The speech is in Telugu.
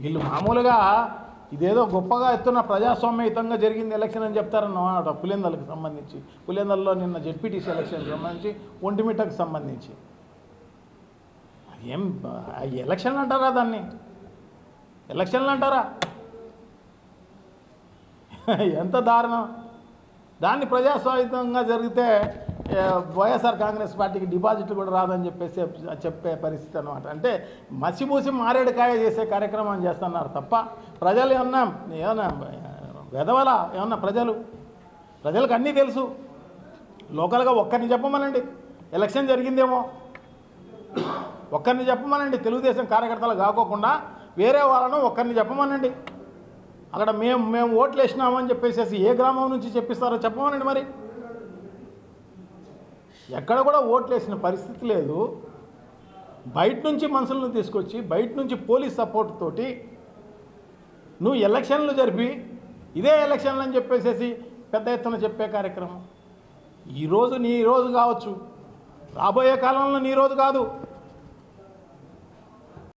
వీళ్ళు మామూలుగా ఇదేదో గొప్పగా ఎత్తున ప్రజాస్వామ్యయుతంగా జరిగింది ఎలక్షన్ అని చెప్తారన్నమాట పులిందలకు సంబంధించి. పులిందల్లో నిన్న జెడ్పీటీసీ ఎలక్షన్కి సంబంధించి ఒంటిమిటకు సంబంధించి. ఏం ఎలక్షన్లు అంటారా దాన్ని? ఎలక్షన్లు అంటారా? ఎంత దారుణం. దాన్ని ప్రజాస్వామ్యంగా జరిగితే వైఎస్ఆర్ కాంగ్రెస్ పార్టీకి డిపాజిట్లు కూడా రాదని చెప్పేసి చెప్పే పరిస్థితి అనమాట అంటే మసిమూసి మారేడుకాయ చేసే కార్యక్రమం చేస్తున్నారు తప్ప ప్రజలు ఏమన్నా ఏమన్నా వెదవల ఏమన్నా ప్రజలు? ప్రజలకు అన్నీ తెలుసు. లోకల్గా ఒక్కరిని చెప్పమనండి. ఎలక్షన్ జరిగిందేమో. ఒక్కరిని చెప్పమనండి. తెలుగుదేశం కార్యకర్తలు కాకోకుండా వేరే వాళ్ళను ఒక్కరిని చెప్పమనండి. అక్కడ మేము మేము ఓట్లు వేసినామని చెప్పేసి ఏ గ్రామం నుంచి చెప్పిస్తారో చెప్పమనండి మరి. ఎక్కడ కూడా ఓట్లేసిన పరిస్థితి లేదు. బయట నుంచి మనుషులను తీసుకొచ్చి బయట నుంచి పోలీస్ సపోర్ట్ తోటి నువ్వు ఎలక్షన్లు జరిపి ఇదే ఎలక్షన్లు అని చెప్పేసేసి పెద్ద ఎత్తున చెప్పే కార్యక్రమం. ఈరోజు నీ రోజు కావచ్చు. రాబోయే కాలంలో నీ రోజు కాదు.